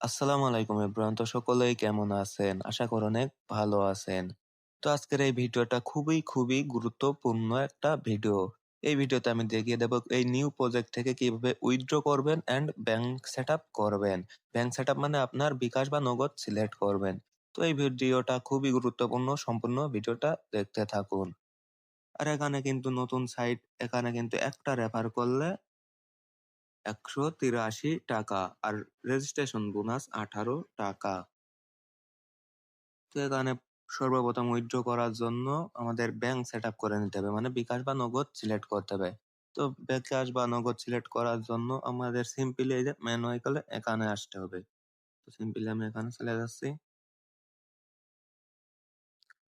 আসসালামু আলাইকুম এভরিওয়ান। তো সকলেই কেমন আছেন? আশা করি অনেক ভালো আছেন। তো আজকের এই ভিডিওটা খুবই খুবই গুরুত্বপূর্ণ একটা ভিডিও। এই ভিডিওতে আমি দেখিয়ে দেব এই নিউ প্রজেক্ট থেকে কীভাবে উইথড্র করবেন এন্ড ব্যাংক সেটআপ করবেন। ব্যাংক সেটআপ মানে আপনার বিকাশ বা নগদ সিলেক্ট করবেন। তো এই ভিডিওটা খুবই গুরুত্বপূর্ণ। সম্পূর্ণ ভিডিওটা দেখতে থাকুন। আর এখানে কিন্তু নতুন সাইট, এখানে কিন্তু একটা রেফার করলে একশো তিরাশি টাকা আর রেজিস্ট্রেশন বোনাস আঠারো টাকা। তো এখানে সর্বপ্রথম উইথড্র করার জন্য আমাদের ব্যাংক সেট আপ করে নিতে হবে মানে বিকাশ বা নগদ সিলেক্ট করতে হবে। তো বিকাশ বা নগদ সিলেক্ট করার জন্য আমাদের সিম্পলি এই যে ম্যানুয়ালে এখানে আসতে হবে। তো সিম্পলি আমি এখানে চলে যাচ্ছি।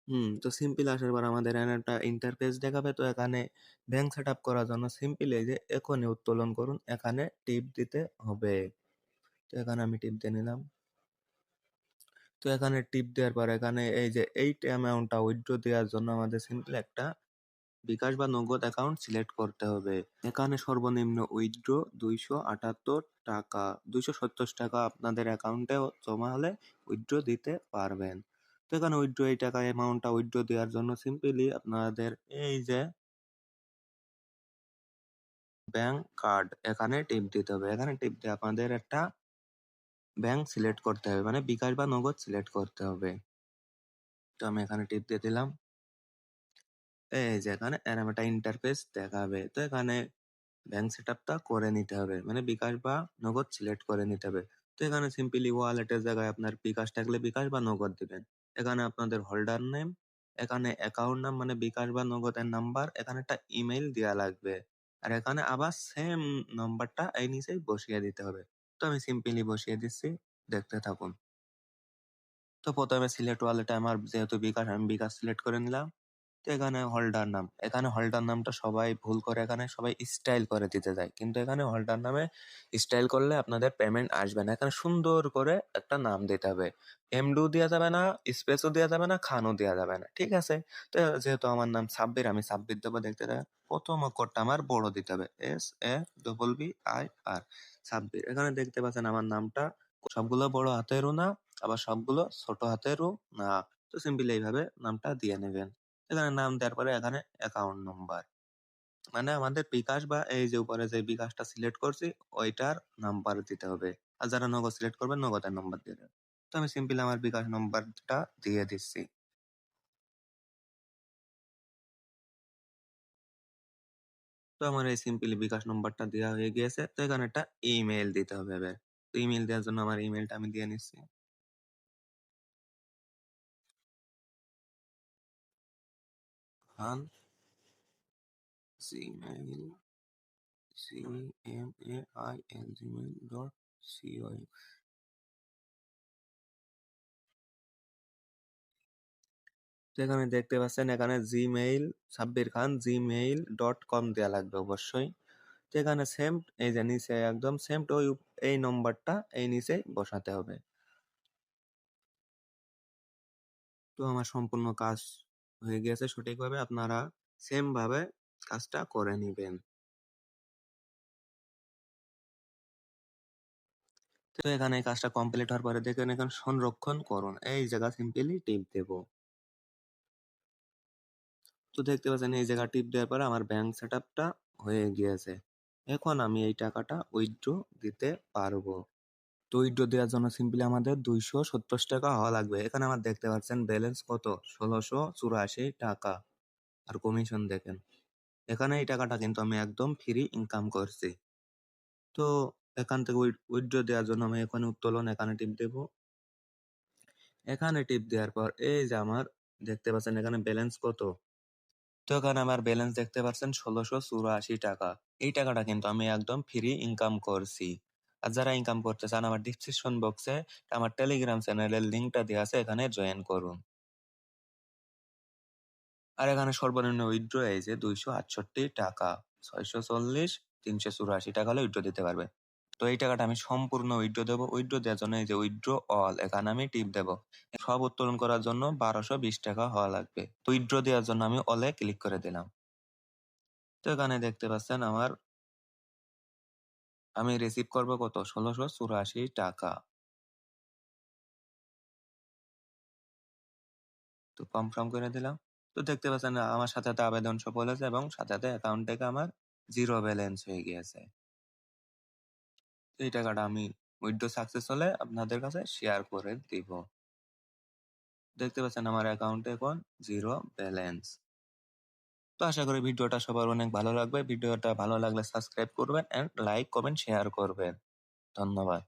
হুম, তো সিম্পল আসার পর আমাদের এখানে একটা ইন্টারফেস দেখাবে, তো এখানে ব্যাংক সেট আপ করার জন্য সিম্পল এই যে এখনই উত্তোলন করুন, এখানে টিপ দিতে হবে। তো এখানে আমি টিপ দিয়ে নিলাম। তো এখানে টিপ দেওয়ার পর এখানে এই যে এইট অ্যামাউন্টটা উইথড্র দেওয়ার জন্য আমাদের সিম্পল একটা বিকাশ বা নগদ অ্যাকাউন্ট সিলেক্ট করতে হবে। এখানে সর্বনিম্ন উইথড্র দুইশো আটাত্তর টাকা, দুইশো সত্তর টাকা আপনাদের অ্যাকাউন্টে জমা হলে উইথড্র দিতে পারবেন। এখানে উইথড্র এই টাকা অ্যামাউন্টটা উইথড্র দেওয়ার জন্য সিম্পলি আপনাদের এই যে ব্যাংক কার্ড এখানে টিপ দিতে হবে। এখানে টিপ দিয়ে আপনাদের একটা ব্যাংক সিলেক্ট করতে হবে মানে বিকাশ বা নগদ সিলেক্ট করতে হবে। তো আমি এখানে টিপ দিয়ে দিলাম। এই যে এখানে এরকম একটা ইন্টারফেস দেখাবে। তো এখানে ব্যাংক সেট আপটা করে নিতে হবে মানে বিকাশ বা নগদ সিলেক্ট করে নিতে হবে। তো এখানে সিম্পলি ওয়ালেটের জায়গায় আপনার বিকাশ থাকলে বিকাশ বা নগদ দিবেন। এখানে আপনাদের হোল্ডার নেম এখানে অ্যাকাউন্ট নাম মানে বিকাশ বা নগদের নাম্বার এখানে একটা ইমেইল দেওয়া লাগবে। আর এখানে আবার সেম নাম্বারটা এই নিচেই বসিয়ে দিতে হবে। তো আমি সিম্পলি বসিয়ে দিচ্ছি, দেখতে থাকুন। তো প্রথমে সিলেক্ট ওয়ালেটে আমার যেহেতু বিকাশ আমি বিকাশ সিলেক্ট করে নিলাম। তো এখানে হোল্ডার নাম। এখানে হোল্ডার নামটা সবাই ভুল করে, এখানে সবাই স্টাইল করে দিতে যায় কিন্তু এখানে হোল্ডার নামে স্টাইল করলে আপনাদের পেমেন্ট আসবে না। এখানে সুন্দর করে একটা নাম দিতে হবে। এমডু দেওয়া যাবে না স্পেসও দেওয়া যাবে না, খানও দেওয়া যাবে না। ঠিক আছে? তো যেহেতু আমার নাম সাব্বির, আমি সাব্বির দেবো দেখতে প্রথম অক্ষরটা আমার বড় দিতে হবে। S A double B I R Sabbir. এখানে দেখতে পাচ্ছেন আমার নামটা সবগুলো বড় হাতেরও না, আবার সবগুলো ছোট হাতেরও না। তো সিম্পলি এইভাবে নামটা দিয়ে নেবেন। এখানে নাম দেওয়ার পরে এখানে অ্যাকাউন্ট নাম্বার মানে আমাদের বিকাশ বা এই যে উপরে যে বিকাশটা সিলেক্ট করছি, ওইটার নাম্বার দিতে হবে। আর যারা নগদ সিলেক্ট করবে, নগদের নাম্বার দিয়ে দেবেন তো আমি সিম্পলি আমার বিকাশ নাম্বারটা দিয়ে দিচ্ছি। তো আমার এই সিম্পলি বিকাশ নাম্বারটা দেওয়া হয়ে গিয়েছে। তো এখানে একটা ইমেল দিতে হবে এবার। তো ইমেল দেওয়ার জন্য আমার ইমেলটা আমি দিয়ে নিচ্ছি। Khan Gmail C M A I L Gmail dot co এখানে দেখতে পাচ্ছেন এখানে Gmail Sabbir Khan Gmail dot com দেওয়া লাগবে অবশ্যই। তো এখানে সেম এই যে নিচে একদম সেম ওই এই নম্বরটা এই নিচে বসাতে হবে। তো আমার সম্পূর্ণ কাজ হয়ে গেছে সঠিকভাবে আপনারা সেম ভাবে কাজটা করে নেবেন। তো এখানে কাজটা কমপ্লিট হওয়ার পরে দেখেন, এখানে সংরক্ষণ করুন। এই জায়গা সিম্পলি টিপ দেব। তো দেখতে পাচ্ছেন, এই জায়গা টিপ দেওয়ার পরে আমার ব্যাংক সেট হয়ে গিয়েছে। এখন আমি এই টাকাটা উইথড্র দিতে পারব। তো উইথড্র দেওয়ার জন্য সিম্পলি আমাদের দুইশো সত্তর টাকা হওয়া লাগবে। এখানে আমার দেখতে পাচ্ছেন ব্যালেন্স কত? ষোলোশো চুরাশি টাকা। আর কমিশন দেখেন। এখানে এই টাকাটা কিন্তু আমি একদম ফ্রি ইনকাম করছি। তো এখান থেকে উইড্রো দেওয়ার জন্য আমি এখানে উত্তোলন, এখানে টিপ দেব। এখানে টিপ দেওয়ার পর এই যে আমার দেখতে পাচ্ছেন এখানে ব্যালেন্স কত? তো এখানে আমার ব্যালেন্স দেখতে পাচ্ছেন ষোলোশো চুরাশি টাকা। এই টাকাটা কিন্তু আমি একদম ফ্রি ইনকাম করছি। আর যারা ইনকাম করতে চান, আমার ডিসক্রিপশন বক্সে আমার টেলিগ্রাম চ্যানেলের লিঙ্কটা দেওয়া আছে, এখানে জয়েন করুন। আর এখানে সর্বনিম্ন উইথড্র এই যে দুইশো আটষট্টি টাকা, ছয়শো চল্লিশ, তিনশো চুরাশি টাকা হলে উইথড্র দিতে পারবে। তো এই টাকাটা আমি সম্পূর্ণ উইথড্র দেবো। উইথড্র দেওয়ার জন্য এই যে উইথড্র অল এখানে আমি টিপ দেব। সব উত্তোলন করার জন্য বারোশো বিশ টাকা হওয়া লাগবে। তো উইথড্র দেওয়ার জন্য আমি অলে ক্লিক করে দিলাম। তো এখানে দেখতে পাচ্ছেন আমার আমি রিসিভ করব কত, ষোলোশো চুরাশি টাকা। তো কনফার্ম করে দিলাম। তো দেখতে পাচ্ছেন আমার সাথে সাথে আবেদন সফল হয়েছে এবং সাথে সাথে অ্যাকাউন্ট থেকে আমার জিরো ব্যালেন্স হয়ে গিয়েছে। এই টাকাটা আমি উইথড্র সাকসেস হলে আপনাদের কাছে শেয়ার করে দিব। দেখতে পাচ্ছেন আমার অ্যাকাউন্টে এখন জিরো ব্যালেন্স। তো আশা করি ভিডিওটা সবার অনেক ভালো লাগবে। ভিডিওটা ভালো লাগলে সাবস্ক্রাইব করবেন এন্ড লাইক কমেন্ট শেয়ার করবেন। ধন্যবাদ।